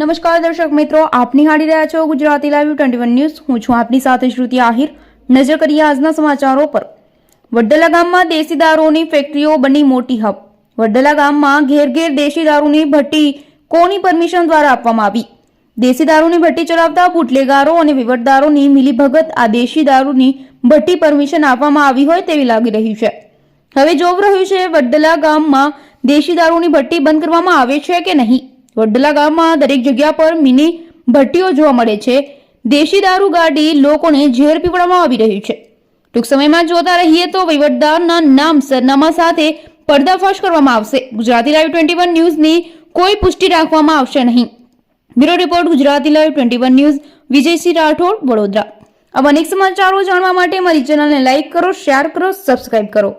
નમસ્કાર દર્શક મિત્રો, આપ નિહાળી રહ્યા છો Gujarati live twenty one news હું છું આપની સાથે શ્રુતિ આહિર. નજર કરીએ આજના સમાચારો પર. વડલા ગામમાં દેશી દારૂની ફેક્ટરીઓ બની મોટી હબ. વડલા ગામમાં ઘેર ઘેર દેશી દારૂની ભઠ્ઠી કોની પરમિશન દ્વારા આપવામાં આવી? દેશી દારૂની ભઠ્ઠી ચલાવતા બુટલેગારો અને વિવટદારોની મિલીભગત આ દેશી દારૂની ભઠ્ઠી પરમિશન આપવામાં આવી હોય તેવી લાગી રહ્યું છે. હવે જોવ રહ્યું છે વડલા ગામમાં દેશી દારૂની ભઠ્ઠી બંધ કરવામાં આવે છે કે નહીં? વડલા ગામમાં દરેક જગ્યા પર મિની ભઠ્ઠીઓ જોવા મળે છે. દેશી દારૂ ગાડી લોકોને ઝેર પીવડાવવામાં આવી રહ્યું છે. ટૂંક સમયમાં જોતા રહીએ તો વહીવટદારના નામ સરનામા સાથે પર્દાફાશ કરવામાં આવશે. ગુજરાતી લાઈવ ટ્વેન્ટી વન ન્યૂઝની કોઈ પુષ્ટિ રાખવામાં આવશે નહીં. Bureau report, Gujarati live twenty one news, Vijaysinh Rathod, Vadodara. આવા અનેક સમાચારો જાણવા માટે મારી ચેનલને લાઇક કરો, શેર કરો, સબસ્ક્રાઇબ કરો.